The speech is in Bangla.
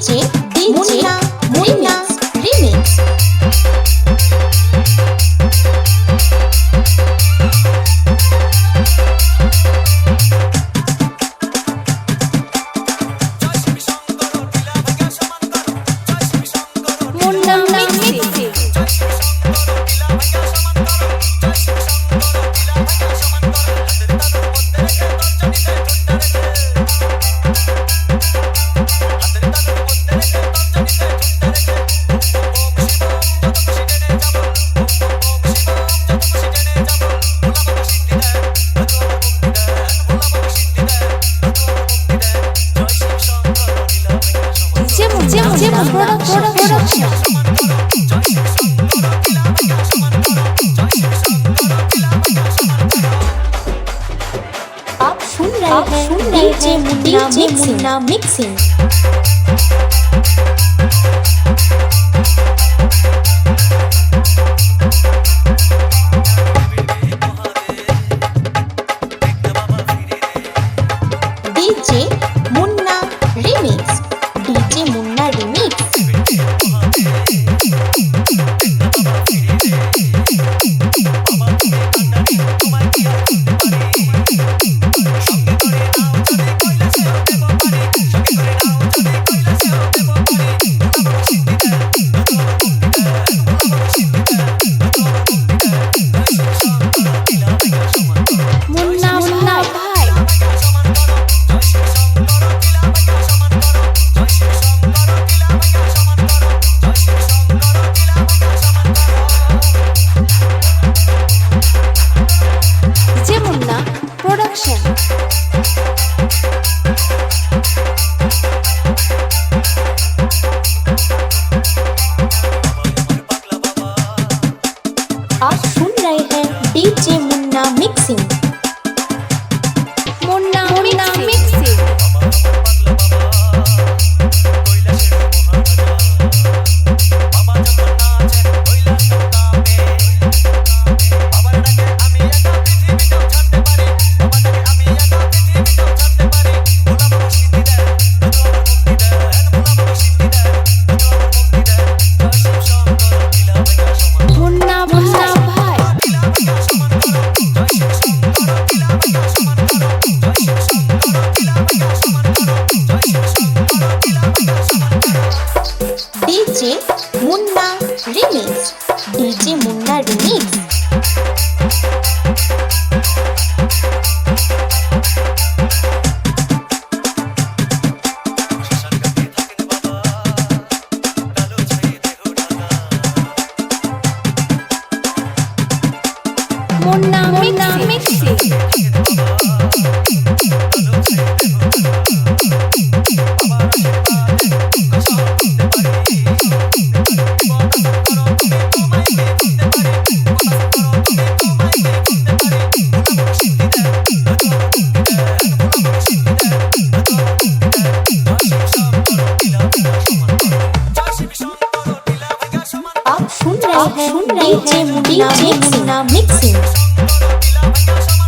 C आप सुन रहे हैं डीजे मुन्ना मिक्सिंग आप सुन रहे हैं DJ Munna mixing DJ Munna remix DJ Munna remix Munna Munna mixing सुन रहे हैं डीजे मुन्ना मिक्सिंग